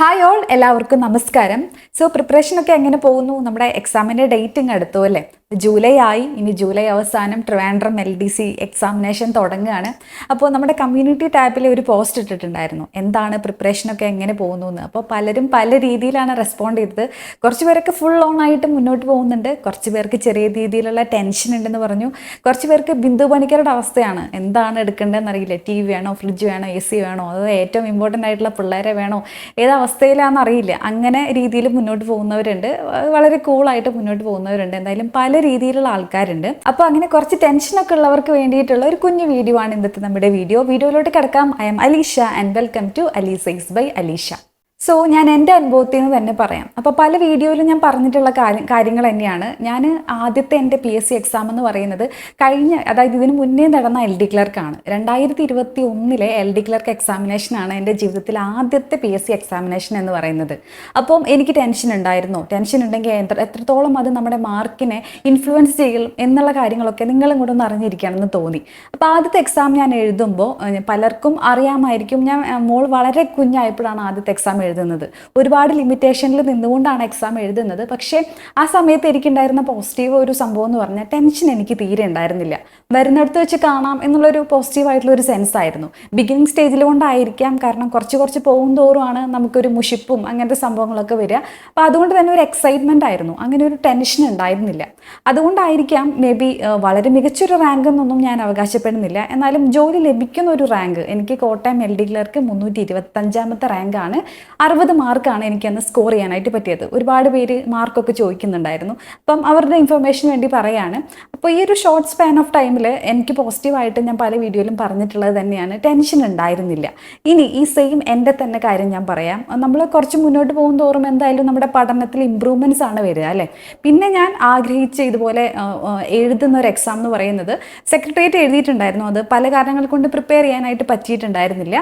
Hi all എല്ലാവർക്കും നമസ്കാരം. So പ്രിപ്പറേഷനൊക്കെ എങ്ങനെ പോകുന്നു? നമ്മുടെ എക്സാമിന്റെ ഡേറ്റിംഗ് അടുത്തു അല്ലേ? ജൂലൈ ആയി ഇനി ജൂലൈ അവസാനം Trivandrum L D C examination തുടങ്ങുകയാണ്. അപ്പോൾ നമ്മുടെ കമ്മ്യൂണിറ്റി ടാപ്പിൽ ഒരു പോസ്റ്റ് ഇട്ടിട്ടുണ്ടായിരുന്നു. എന്താണ് പ്രിപ്പറേഷനൊക്കെ എങ്ങനെ പോകുന്നു എന്ന് അപ്പോൾ പലരും പല രീതിയിലാണ് റെസ്പോണ്ട് ചെയ്തത്. കുറച്ച് പേരൊക്കെ ഫുൾ ഓൺ ആയിട്ട് മുന്നോട്ട് പോകുന്നുണ്ട്. കുറച്ച് പേർക്ക് ചെറിയ രീതിയിലുള്ള ടെൻഷൻ ഉണ്ടെന്ന് പറഞ്ഞു. കുറച്ച് പേർക്ക് ബിന്ദു പണിക്കരുടെ അവസ്ഥയാണ്. എന്താണ് എടുക്കേണ്ടതെന്ന് അറിയില്ല. ടി വി വേണോ? ഫ്രിഡ്ജ് വേണോ? എ സി വേണോ? അതോ ഏറ്റവും ഇമ്പോർട്ടന്റ് ആയിട്ടുള്ള പിള്ളേരെ വേണോ? ഏത് അവസ്ഥയിലാണെന്ന് അറിയില്ല. അങ്ങനെ രീതിയിൽ മുന്നോട്ട് പോകുന്നവരുണ്ട്. വളരെ കൂളായിട്ട് മുന്നോട്ട് പോകുന്നവരുണ്ട്. എന്തായാലും പല രീതിയിലുള്ള ആൾക്കാരുണ്ട്. അപ്പോൾ അങ്ങനെ കുറച്ച് ടെൻഷനൊക്കെ ഉള്ളവർക്ക് വേണ്ടിയിട്ടുള്ള ഒരു കുഞ്ഞു വീഡിയോ ആണ് ഇന്നത്തെ നമ്മുടെ വീഡിയോ വീഡിയോയിലോട്ട് കിടക്കാം. I am Alisha and welcome to അലീസൈസ് by Alisha so ഞാൻ എന്റെ അനുഭവത്തിൽ നിന്ന് തന്നെ പറയാം. അപ്പോൾ പല വീഡിയോയിലും ഞാൻ പറഞ്ഞിട്ടുള്ള കാര്യം കാര്യങ്ങൾ തന്നെയാണ്. ഞാൻ ആദ്യത്തെ എന്റെ പി എസ് സി എക്സാം എന്ന് പറയുന്നത് കഴിഞ്ഞ അതായത് ഇതിന് മുന്നേ നടന്ന എൽ ഡി ക്ലർക്കാണ് രണ്ടായിരത്തി ഇരുപത്തി ഒന്നിലെ എൽ ഡി ക്ലർക്ക് എക്സാമിനേഷനാണ് എന്റെ ജീവിതത്തിൽ ആദ്യത്തെ പി എസ് സി എക്സാമിനേഷൻ എന്ന് പറയുന്നത്. അപ്പം എനിക്ക് ടെൻഷൻ ഉണ്ടായിരുന്നു. ടെൻഷൻ ഉണ്ടെങ്കിൽ എത്ര എത്രത്തോളം അത് നമ്മുടെ മാർക്കിനെ ഇൻഫ്ലുവൻസ് ചെയ്യും എന്നുള്ള കാര്യങ്ങളൊക്കെ നിങ്ങളും കൂടെ ഒന്ന് അറിഞ്ഞിരിക്കണമെന്ന് തോന്നി. അപ്പോൾ ആദ്യത്തെ എക്സാം ഞാൻ എഴുതുമ്പോൾ പലർക്കും അറിയാമായിരിക്കും. ഞാൻ മോൾ വളരെ കുഞ്ഞായപ്പോഴാണ് ആദ്യത്തെ എക്സാം എഴുതുന്നത്. ഒരുപാട് ലിമിറ്റേഷനിൽ നിന്നുകൊണ്ടാണ് എക്സാം എഴുതുന്നത്. പക്ഷേ ആ സമയത്ത് എനിക്കുണ്ടായിരുന്ന പോസിറ്റീവ് ഒരു സംഭവം എന്ന് പറഞ്ഞാൽ ടെൻഷൻ എനിക്ക് തീരെ ഉണ്ടായിരുന്നില്ല. വരുന്നിടത്ത് വെച്ച് കാണാം എന്നുള്ളൊരു പോസിറ്റീവ് ആയിട്ടുള്ള ഒരു സെൻസ് ആയിരുന്നു. ബിഗിനിങ് സ്റ്റേജിൽ കൊണ്ടായിരിക്കാം കാരണം കുറച്ച് കുറച്ച് പോകും തോറുമാണ് നമുക്കൊരു മുഷിപ്പും അങ്ങനത്തെ സംഭവങ്ങളൊക്കെ വരിക. അപ്പോൾ അതുകൊണ്ട് തന്നെ ഒരു എക്സൈറ്റ്മെന്റ് ആയിരുന്നു. അങ്ങനെ ഒരു ടെൻഷൻ ഉണ്ടായിരുന്നില്ല. അതുകൊണ്ടായിരിക്കാം മേ ബി വളരെ മികച്ചൊരു റാങ്ക് എന്നൊന്നും ഞാൻ അവകാശപ്പെടുന്നില്ല. എന്നാലും ജോലി ലഭിക്കുന്ന ഒരു റാങ്ക് എനിക്ക് കോട്ടയം എൽ ഡി ക്ലർക്ക് മുന്നൂറ്റി ഇരുപത്തഞ്ചാമത്തെ റാങ്കാണ് അറുപത് മാർക്കാണ് എനിക്കന്ന് സ്കോർ ചെയ്യാനായിട്ട് പറ്റിയത്. ഒരുപാട് പേര് മാർക്കൊക്കെ ചോദിക്കുന്നുണ്ടായിരുന്നു. അപ്പം അവരുടെ ഇൻഫർമേഷൻ വേണ്ടി പറയാണ്. അപ്പോൾ ഈ ഒരു ഷോർട്ട് സ്പാൻ ഓഫ് ടൈമിൽ എനിക്ക് പോസിറ്റീവായിട്ട് ഞാൻ പല വീഡിയോയിലും പറഞ്ഞിട്ടുള്ളത് തന്നെയാണ്. ടെൻഷൻ ഉണ്ടായിരുന്നില്ല. ഇനി ഈ സെയിം എന്റെ തന്നെ കാര്യം ഞാൻ പറയാം. നമ്മൾ കുറച്ച് മുന്നോട്ട് പോകും തോറും എന്തായാലും നമ്മുടെ പഠനത്തിൽ ഇമ്പ്രൂവ്മെന്റ്സ് ആണ് വരിക അല്ലേ? പിന്നെ ഞാൻ ആഗ്രഹിച്ച ഇതുപോലെ എഴുതുന്ന ഒരു എക്സാം എന്ന് പറയുന്നത് സെക്രട്ടേറിയറ്റ് എഴുതിയിട്ടുണ്ടായിരുന്നു. അത് പല കാരണങ്ങൾ കൊണ്ട് പ്രിപ്പയർ ചെയ്യാനായിട്ട് പറ്റിയിട്ടുണ്ടായിരുന്നില്ല.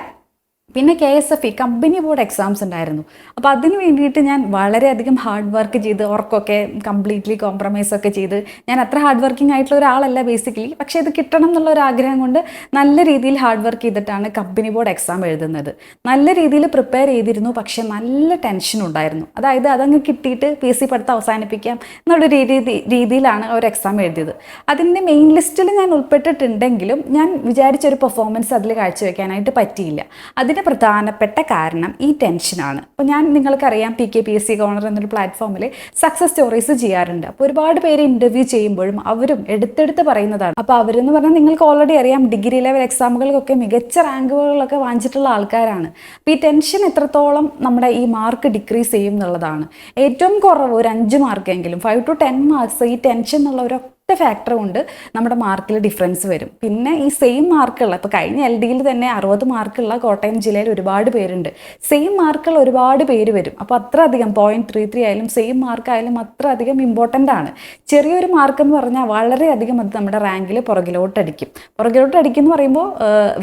പിന്നെ K S F E company board exams ഉണ്ടായിരുന്നു. അപ്പോൾ അതിന് വേണ്ടിയിട്ട് ഞാൻ വളരെയധികം ഹാർഡ് വർക്ക് ചെയ്ത് ഉറക്കമൊക്കെ കംപ്ലീറ്റ്ലി കോംപ്രമൈസ് ഒക്കെ ചെയ്ത് ഞാൻ അത്ര ഹാർഡ് വർക്കിംഗ് ആയിട്ടുള്ള ഒരാളല്ല ബേസിക്കലി പക്ഷേ ഇത് കിട്ടണം എന്നുള്ള ഒരു ആഗ്രഹം കൊണ്ട് നല്ല രീതിയിൽ ഹാർഡ് വർക്ക് ചെയ്തിട്ടാണ് കമ്പനി ബോർഡ് എക്സാം എഴുതുന്നത്. നല്ല രീതിയിൽ പ്രിപ്പയർ ചെയ്തിരുന്നു പക്ഷേ നല്ല ടെൻഷൻ ഉണ്ടായിരുന്നു. അതായത് അതങ്ങ് കിട്ടിയിട്ട് പി എസ് സി പഠിത്തം അവസാനിപ്പിക്കാം എന്നുള്ള രീതി രീതിയിലാണ് ഒരു എക്സാം എഴുതിയത്. അതിന്റെ മെയിൻ ലിസ്റ്റിൽ ഞാൻ ഉൾപ്പെട്ടിട്ടുണ്ടെങ്കിലും ഞാൻ വിചാരിച്ചൊരു പെർഫോമൻസ് അതിൽ കാഴ്ചവെക്കാനായിട്ട് പറ്റിയില്ല. അതിന് പ്രധാനപ്പെട്ട കാരണം ഈ ടെൻഷനാണ് അപ്പോൾ ഞാൻ നിങ്ങൾക്കറിയാം P K P S C corner എന്നൊരു പ്ലാറ്റ്ഫോമിൽ സക്സസ് സ്റ്റോറീസ് ചെയ്യാറുണ്ട്. അപ്പോൾ ഒരുപാട് പേര് ഇന്റർവ്യൂ ചെയ്യുമ്പോഴും അവരും എടുത്തെടുത്ത് പറയുന്നതാണ്. അപ്പോൾ അവരെന്ന് പറഞ്ഞാൽ നിങ്ങൾക്ക് ഓൾറെഡി അറിയാം ഡിഗ്രി ലെവൽ എക്സാമുകൾക്കൊക്കെ മികച്ച റാങ്കുകളൊക്കെ വാങ്ങിച്ചിട്ടുള്ള ആൾക്കാരാണ്. അപ്പോൾ ഈ ടെൻഷൻ എത്രത്തോളം നമ്മുടെ ഈ മാർക്ക് ഡിക്രീസ് ചെയ്യും എന്നുള്ളതാണ്. ഏറ്റവും കുറവ് ഒരു അഞ്ച് മാർക്കെങ്കിലും ഫൈവ് ടു ടെൻ മാർക്സ് ഈ ടെൻഷൻ എന്നുള്ള ഒരു ഒറ്റ ഫാക്ടർ കൊണ്ട് നമ്മുടെ മാർക്കിൽ ഡിഫറൻസ് വരും. പിന്നെ ഈ സെയിം മാർക്കുള്ള ഇപ്പോൾ കഴിഞ്ഞ എൽ ഡിയിൽ തന്നെ അറുപത് മാർക്കുള്ള കോട്ടയം ജില്ലയിൽ ഒരുപാട് പേരുണ്ട്. സെയിം മാർക്കുള്ള ഒരുപാട് പേര് വരും. അപ്പോൾ അത്ര അധികം പോയിന്റ് ത്രീ ത്രീ ആയാലും സെയിം മാർക്ക് ആയാലും അത്ര അധികം ഇമ്പോർട്ടന്റ് ആണ്. ചെറിയൊരു മാർക്ക് എന്ന് പറഞ്ഞാൽ വളരെയധികം അത് നമ്മുടെ റാങ്കിൽ പുറകിലോട്ട് അടിക്കും. പുറകിലോട്ട് അടിക്കും എന്ന് പറയുമ്പോൾ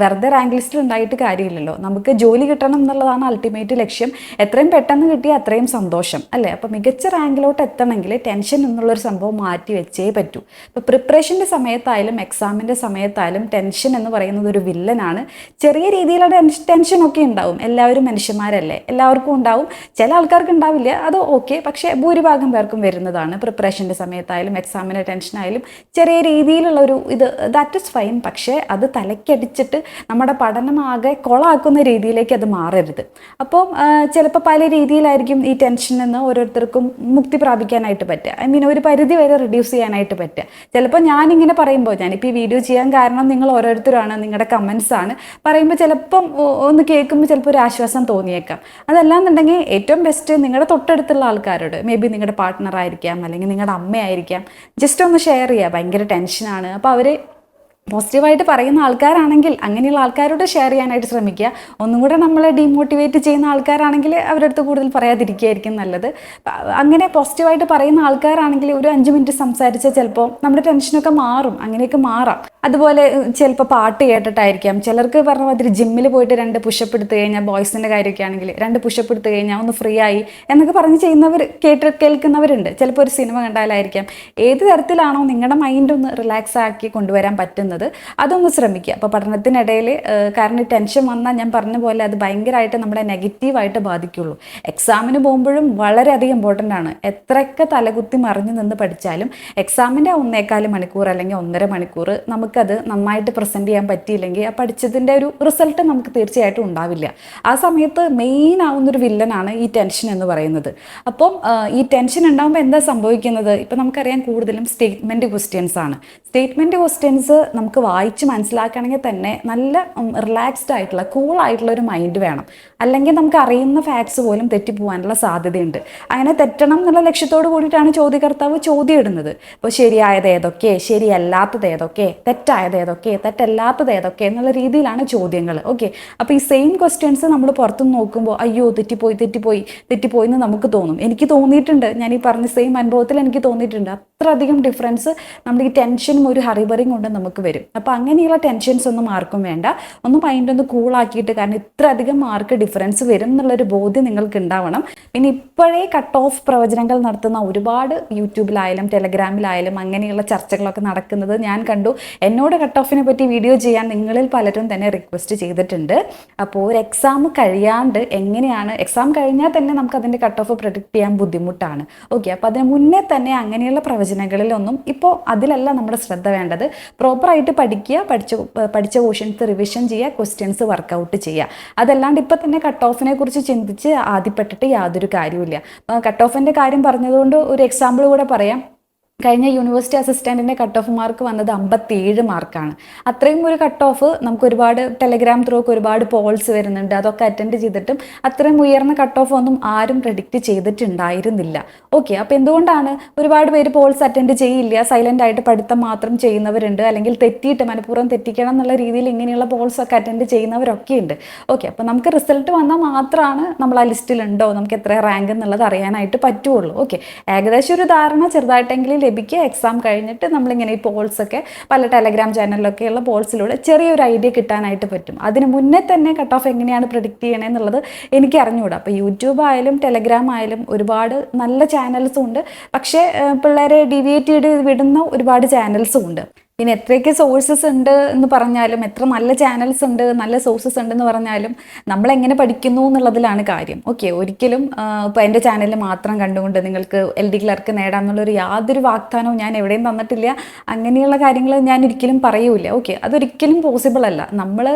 വെറുതെ റാങ്ക് ലിസ്റ്റിൽ ഉണ്ടായിട്ട് കാര്യമില്ലല്ലോ. നമുക്ക് ജോലി കിട്ടണം എന്നുള്ളതാണ് അൾട്ടിമേറ്റ് ലക്ഷ്യം. എത്രയും പെട്ടെന്ന് കിട്ടിയാൽ അത്രയും സന്തോഷം അല്ലേ? അപ്പോൾ മികച്ച റാങ്കിലോട്ട് എത്തണമെങ്കിൽ ടെൻഷൻ എന്നുള്ളൊരു സംഭവം മാറ്റി വെച്ചേ പറ്റൂ. ഇപ്പോൾ പ്രിപ്പറേഷന്റെ സമയത്തായാലും എക്സാമിന്റെ സമയത്തായാലും ടെൻഷൻ എന്ന് പറയുന്നത് ഒരു വില്ലനാണ് ചെറിയ രീതിയിലുള്ള ടെൻഷൻ ടെൻഷനൊക്കെ ഉണ്ടാവും. എല്ലാവരും മനുഷ്യന്മാരല്ലേ? എല്ലാവർക്കും ഉണ്ടാവും. ചില ആൾക്കാർക്ക് ഉണ്ടാവില്ല. അത് ഓക്കെ പക്ഷേ ഭൂരിഭാഗം പേർക്കും വരുന്നതാണ് പ്രിപ്പറേഷന്റെ സമയത്തായാലും എക്സാമിന്റെ ടെൻഷനായാലും ചെറിയ രീതിയിലുള്ള ഒരു ഇത് ദാറ്റ് ഇസ് ഫൈൻ പക്ഷേ അത് തലയ്ക്കടിച്ചിട്ട് നമ്മുടെ പഠനമാകെ കൊളാക്കുന്ന രീതിയിലേക്ക് അത് മാറരുത്. അപ്പം ചിലപ്പോൾ പല രീതിയിലായിരിക്കും ഈ ടെൻഷനിൽ നിന്ന് ഓരോരുത്തർക്കും മുക്തി പ്രാപിക്കാനായിട്ട് പറ്റുക. ഐ മീൻ ഒരു പരിധി വരെ റിഡ്യൂസ് ചെയ്യാനായിട്ട് പറ്റുക. ചിലപ്പോൾ ഞാനിങ്ങനെ പറയുമ്പോൾ ഞാനിപ്പോൾ ഈ വീഡിയോ ചെയ്യാൻ കാരണം നിങ്ങൾ ഓരോരുത്തരാണ് നിങ്ങളുടെ കമൻസ് ആണ്. പറയുമ്പോൾ ചിലപ്പം ഒന്ന് കേൾക്കുമ്പോൾ ചിലപ്പോൾ ഒരു ആശ്വാസം തോന്നിയേക്കാം. അതല്ലാന്നുണ്ടെങ്കിൽ ഏറ്റവും ബെസ്റ്റ് നിങ്ങളുടെ തൊട്ടടുത്തുള്ള ആൾക്കാരോട് മേ ബി നിങ്ങളുടെ പാർട്ട്ണർ ആയിരിക്കാം അല്ലെങ്കിൽ നിങ്ങളുടെ അമ്മയായിരിക്കാം ജസ്റ്റ് ഒന്ന് ഷെയർ ചെയ്യുക ഭയങ്കര ടെൻഷനാണ് അപ്പോൾ അവർ പോസിറ്റീവായിട്ട് പറയുന്ന ആൾക്കാരാണെങ്കിൽ അങ്ങനെയുള്ള ആൾക്കാരോട് ഷെയർ ചെയ്യാനായിട്ട് ശ്രമിക്കുക. ഒന്നും കൂടെ നമ്മളെ ഡീമോട്ടിവേറ്റ് ചെയ്യുന്ന ആൾക്കാരാണെങ്കിൽ അവരുടെ അടുത്ത് കൂടുതൽ പറയാതിരിക്കുകയായിരിക്കും നല്ലത്. അങ്ങനെ പോസിറ്റീവായിട്ട് പറയുന്ന ആൾക്കാരാണെങ്കിൽ ഒരു അഞ്ച് മിനിറ്റ് സംസാരിച്ചാൽ ചിലപ്പോൾ നമ്മുടെ ടെൻഷനൊക്കെ മാറും. അങ്ങനെയൊക്കെ മാറാം. അതുപോലെ ചിലപ്പോൾ പാട്ട് കേട്ടിട്ടായിരിക്കാം. ചിലർക്ക് പറഞ്ഞ മാതിരി ജിമ്മിൽ പോയിട്ട് രണ്ട് പുഷപ്പ് എടുത്തു കഴിഞ്ഞാൽ ബോയ്സിന്റെ കാര്യമൊക്കെ ആണെങ്കിൽ രണ്ട് പുഷപ്പ് എടുത്തു കഴിഞ്ഞാൽ ഒന്ന് ഫ്രീ ആയി എന്നൊക്കെ പറഞ്ഞ് ചെയ്യുന്നവർ കേട്ട് കേൾക്കുന്നവരുണ്ട്. ചിലപ്പോൾ ഒരു സിനിമ കണ്ടാലായിരിക്കാം. ഏത് തരത്തിലാണോ നിങ്ങളുടെ മൈൻഡ് ഒന്ന് റിലാക്സ് ആക്കി കൊണ്ടുവരാൻ പറ്റുന്നത് അതൊന്ന് ശ്രമിക്കുക. അപ്പോൾ പഠനത്തിനിടയിൽ കാരണം ടെൻഷൻ വന്നാൽ ഞാൻ പറഞ്ഞ പോലെ അത് ഭയങ്കരമായിട്ട് നമ്മളെ നെഗറ്റീവായിട്ട് ബാധിക്കുള്ളൂ. എക്സാമിന് പോകുമ്പോഴും വളരെയധികം ഇമ്പോർട്ടന്റ് ആണ്. എത്രയൊക്കെ തലകുത്തി മറിഞ്ഞു നിന്ന് പഠിച്ചാലും എക്സാമിന്റെ ഒന്നേക്കാൽ മണിക്കൂർ അല്ലെങ്കിൽ ഒന്നര മണിക്കൂർ നമുക്കത് നന്നായിട്ട് പ്രസന്റ് ചെയ്യാൻ പറ്റിയില്ലെങ്കിൽ ആ പഠിച്ചതിന്റെ ഒരു റിസൾട്ട് നമുക്ക് തീർച്ചയായിട്ടും ഉണ്ടാവില്ല. ആ സമയത്ത് മെയിൻ ആവുന്നൊരു വില്ലനാണ് ഈ ടെൻഷൻ എന്ന് പറയുന്നത്. അപ്പം ഈ ടെൻഷൻ ഉണ്ടാകുമ്പോൾ എന്താ സംഭവിക്കുന്നത്? ഇപ്പം നമുക്കറിയാം കൂടുതലും സ്റ്റേറ്റ്മെന്റ് ക്വസ്റ്റ്യൻസ് ആണ്. സ്റ്റേറ്റ്മെന്റ് ക്വസ്റ്റ്യൻസ് നമുക്ക് വായിച്ച് മനസ്സിലാക്കണമെങ്കിൽ തന്നെ നല്ല റിലാക്സ്ഡ് ആയിട്ടുള്ള കൂൾ ആയിട്ടുള്ള ഒരു മൈൻഡ് വേണം. അല്ലെങ്കിൽ നമുക്ക് അറിയുന്ന ഫാക്ട്സ് പോലും തെറ്റിപ്പോകാനുള്ള സാധ്യതയുണ്ട്. അങ്ങനെ തെറ്റണം എന്നുള്ള ലക്ഷ്യത്തോട് കൂടിയിട്ടാണ് ചോദ്യകർത്താവ് ചോദ്യം ഇടുന്നത്. അപ്പോൾ ശരിയായത് ഏതൊക്കെ? ശരിയല്ലാത്തത് ഏതൊക്കെ? തെറ്റായത് ഏതൊക്കെ തെറ്റല്ലാത്തത് ഏതൊക്കെ എന്നുള്ള രീതിയിലാണ് ചോദ്യങ്ങൾ ഓക്കെ അപ്പോൾ ഈ സെയിം ക്വസ്റ്റ്യൻസ് നമ്മൾ പുറത്തുനിന്ന് നോക്കുമ്പോൾ അയ്യോ തെറ്റിപ്പോയി തെറ്റിപ്പോയി തെറ്റിപ്പോയി എന്ന് നമുക്ക് തോന്നും. എനിക്ക് തോന്നിയിട്ടുണ്ട്. ഞാൻ ഈ പറഞ്ഞ സെയിം അനുഭവത്തിൽ എനിക്ക് തോന്നിയിട്ടുണ്ട്. അത്രയധികം ഡിഫറൻസ് നമ്മൾ ഈ ടെൻഷനും ഒരു ഹറിബറിയും കൊണ്ട് നമുക്ക് വരും. അപ്പോൾ അങ്ങനെയുള്ള ടെൻഷൻസ് ഒന്നും ആർക്കും വേണ്ട. ഒന്ന് മൈൻഡ് ഒന്ന് കൂളാക്കിയിട്ട് കാരണം ഇത്രയധികം മാർക്ക് ഡിഫറൻസ് വരും എന്നുള്ളൊരു ബോധ്യം നിങ്ങൾക്ക് ഉണ്ടാവണം. പിന്നെ ഇപ്പോഴേ കട്ട് ഓഫ് പ്രവചനങ്ങൾ നടത്തുന്ന ഒരുപാട് യൂട്യൂബിലായാലും ടെലഗ്രാമിലായാലും അങ്ങനെയുള്ള ചർച്ചകളൊക്കെ നടക്കുന്നത് ഞാൻ കണ്ടു. എന്നോട് കട്ട് ഓഫിനെ പറ്റി വീഡിയോ ചെയ്യാൻ നിങ്ങളിൽ പലരും തന്നെ റിക്വസ്റ്റ് ചെയ്തിട്ടുണ്ട്. അപ്പോൾ ഒരു എക്സാം കഴിയാണ്ട് എങ്ങനെയാണ് എക്സാം കഴിഞ്ഞാൽ തന്നെ നമുക്ക് അതിന്റെ കട്ട് ഓഫ് പ്രൊഡിക്റ്റ് ചെയ്യാൻ ബുദ്ധിമുട്ടാണ്. ഓക്കെ അപ്പോൾ അതിന് മുന്നേ തന്നെ അങ്ങനെയുള്ള പ്രവചനങ്ങളിലൊന്നും ഇപ്പോൾ അതിലല്ല നമ്മുടെ ശ്രദ്ധ വേണ്ടത്. പ്രോപ്പറായിട്ട് പഠിക്കുക പഠിച്ച പഠിച്ച പോർഷൻസ് റിവിഷൻ ചെയ്യുക ക്വസ്റ്റ്യൻസ് വർക്കൗട്ട് ചെയ്യുക. അതല്ലാണ്ട് ഇപ്പോൾ തന്നെ കട്ട് ഓഫിനെ കുറിച്ച് ചിന്തിച്ച് ആദ്യപ്പെട്ടിട്ട് യാതൊരു കാര്യവുമില്ല. കട്ട് ഓഫിന്റെ കാര്യം പറഞ്ഞതുകൊണ്ട് ഒരു എക്സാമ്പിൾ കൂടെ പറയാം. കഴിഞ്ഞ യൂണിവേഴ്സിറ്റി അസിസ്റ്റന്റിന്റെ കട്ട് ഓഫ് മാർക്ക് വന്നത് അമ്പത്തിയേഴ് മാർക്കാണ് അത്രയും ഒരു കട്ട് ഓഫ് നമുക്ക് ഒരുപാട് ടെലഗ്രാം ത്രൂ ഒക്കെ ഒരുപാട് പോൾസ് വരുന്നുണ്ട്. അതൊക്കെ അറ്റൻഡ് ചെയ്തിട്ടും അത്രയും ഉയർന്ന കട്ട് ഓഫ് ഒന്നും ആരും പ്രഡിക്റ്റ് ചെയ്തിട്ടുണ്ടായിരുന്നില്ല. ഓക്കെ അപ്പോൾ എന്തുകൊണ്ടാണ് ഒരുപാട് പേര് പോൾസ് അറ്റൻഡ് ചെയ്യില്ല? സൈലന്റ് ആയിട്ട് പഠിത്തം മാത്രം ചെയ്യുന്നവരുണ്ട്. അല്ലെങ്കിൽ തെറ്റിയിട്ട് മനഃപൂർവം തെറ്റിക്കണം എന്നുള്ള രീതിയിൽ ഇങ്ങനെയുള്ള പോൾസ് ഒക്കെ അറ്റൻഡ് ചെയ്യുന്നവരൊക്കെ ഉണ്ട്. ഓക്കെ അപ്പോൾ നമുക്ക് റിസൾട്ട് വന്നാൽ മാത്രമാണ് നമ്മൾ ആ ലിസ്റ്റിലുണ്ടോ നമുക്ക് എത്ര റാങ്ക് എന്നുള്ളത് അറിയാനായിട്ട് പറ്റുള്ളൂ. ഓക്കെ ഏകദേശം ഒരു ധാരണ ചെറുതായിട്ടെങ്കിലും ലഭിക്കുക എക്സാം കഴിഞ്ഞിട്ട് നമ്മളിങ്ങനെ ഈ പോൾസൊക്കെ പല ടെലഗ്രാം ചാനലിലൊക്കെയുള്ള പോൾസിലൂടെ ചെറിയൊരു ഐഡിയ കിട്ടാനായിട്ട് പറ്റും. അതിന് മുന്നേ തന്നെ കട്ട് ഓഫ് എങ്ങനെയാണ് പ്രിഡിക്റ്റ് ചെയ്യണേ എന്നുള്ളത് എനിക്ക് അറിഞ്ഞുകൂടാ അപ്പോൾ യൂട്യൂബ് ആയാലും ടെലഗ്രാം ആയാലും ഒരുപാട് നല്ല ചാനൽസും ഉണ്ട്. പക്ഷേ പിള്ളേരെ ഡിവിയേറ്റ് ചെയ്ത് വിടുന്ന ഒരുപാട് ചാനൽസും ഉണ്ട്. പിന്നെ എത്രയൊക്കെ സോഴ്സസ് ഉണ്ട് എന്ന് പറഞ്ഞാലും എത്ര നല്ല ചാനൽസ് ഉണ്ട് നല്ല സോഴ്സസ് ഉണ്ടെന്ന് പറഞ്ഞാലും നമ്മൾ എങ്ങനെ പഠിക്കുന്നു എന്നുള്ളതിലാണ് കാര്യം. ഓക്കെ ഒരിക്കലും ഇപ്പോൾ എന്റെ ചാനലിൽ മാത്രം കണ്ടുകൊണ്ട് നിങ്ങൾക്ക് എൽ ഡി ക്ലർക്ക് നേടാമെന്നുള്ളൊരു യാതൊരു വാഗ്ദാനവും ഞാൻ എവിടെയും തന്നിട്ടില്ല. അങ്ങനെയുള്ള കാര്യങ്ങൾ ഞാൻ ഒരിക്കലും പറയൂല ഓക്കെ അതൊരിക്കലും പോസിബിൾ അല്ല. നമ്മൾ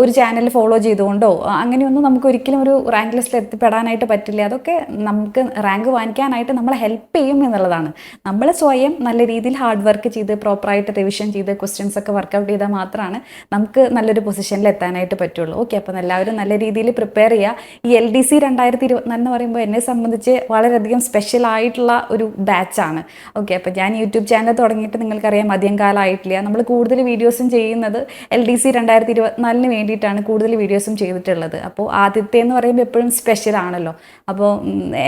ഒരു ചാനൽ ഫോളോ ചെയ്തുകൊണ്ടോ അങ്ങനെയൊന്നും നമുക്ക് ഒരിക്കലും ഒരു റാങ്ക് ലിസ്റ്റിൽ എത്തിപ്പെടാനായിട്ട് പറ്റില്ല. അതൊക്കെ നമുക്ക് റാങ്ക് വാങ്ങിക്കാനായിട്ട് നമ്മളെ ഹെൽപ്പ് ചെയ്യും എന്നുള്ളതാണ്. നമ്മൾ സ്വയം നല്ല രീതിയിൽ ഹാർഡ് വർക്ക് ചെയ്ത് പ്രോപ്പറായിട്ട് റിവിഷൻ ചെയ്ത് ക്വസ്റ്റ്യൻസ് ഒക്കെ വർക്കൗട്ട് ചെയ്താൽ മാത്രമാണ് നമുക്ക് നല്ലൊരു പൊസിഷനിൽ എത്താനായിട്ട് പറ്റുള്ളൂ. ഓക്കെ അപ്പം എല്ലാവരും നല്ല രീതിയിൽ പ്രിപ്പയർ ചെയ്യുക ഈ എൽ ഡി സി രണ്ടായിരത്തി ഇരുപത്തിനാല് എന്ന് പറയുമ്പോൾ എന്നെ സംബന്ധിച്ച് വളരെയധികം സ്പെഷ്യൽ ആയിട്ടുള്ള ഒരു ബാച്ചാണ് ഓക്കെ അപ്പോൾ ഞാൻ യൂട്യൂബ് ചാനൽ തുടങ്ങിയിട്ട് നിങ്ങൾക്കറിയാം അധികം കാലമായിട്ടില്ല നമ്മൾ കൂടുതൽ വീഡിയോസും ചെയ്യുന്നത് എൽ ഡി സി രണ്ടായിരത്തി ഇരുപത്തിനാലിന് വേണ്ടിയിട്ടാണ് കൂടുതൽ വീഡിയോസും ചെയ്തിട്ടുള്ളത്. അപ്പോൾ ആദ്യത്തെ എന്ന് പറയുമ്പോൾ എപ്പോഴും സ്പെഷ്യൽ ആണല്ലോ. അപ്പോൾ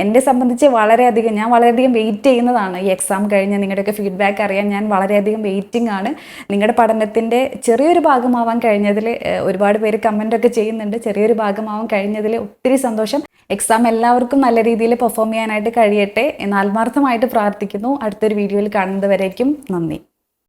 എന്നെ സംബന്ധിച്ച് വളരെയധികം ഞാൻ വളരെയധികം വെയിറ്റ് ചെയ്യുന്നതാണ്. ഈ എക്സാം കഴിഞ്ഞ് നിങ്ങളുടെയൊക്കെ ഫീഡ്ബാക്ക് അറിയാൻ ഞാൻ വളരെയധികം വെയിറ്റിംഗ് ആണ്. നിങ്ങളുടെ പഠനത്തിന്റെ ചെറിയൊരു ഭാഗമാവാൻ കഴിഞ്ഞതിൽ ഒരുപാട് പേര് കമന്റ് ഒക്കെ ചെയ്യുന്നുണ്ട്. ചെറിയൊരു ഭാഗമാവാൻ കഴിഞ്ഞതിൽ ഒത്തിരി സന്തോഷം. എക്സാം എല്ലാവർക്കും നല്ല രീതിയിൽ പെർഫോം ചെയ്യാനായിട്ട് കഴിയട്ടെ. എന്ന് ആത്മാർത്ഥമായിട്ട് പ്രാർത്ഥിക്കുന്നു. അടുത്തൊരു വീഡിയോയിൽ കാണുന്നത് വരേക്കും നന്ദി.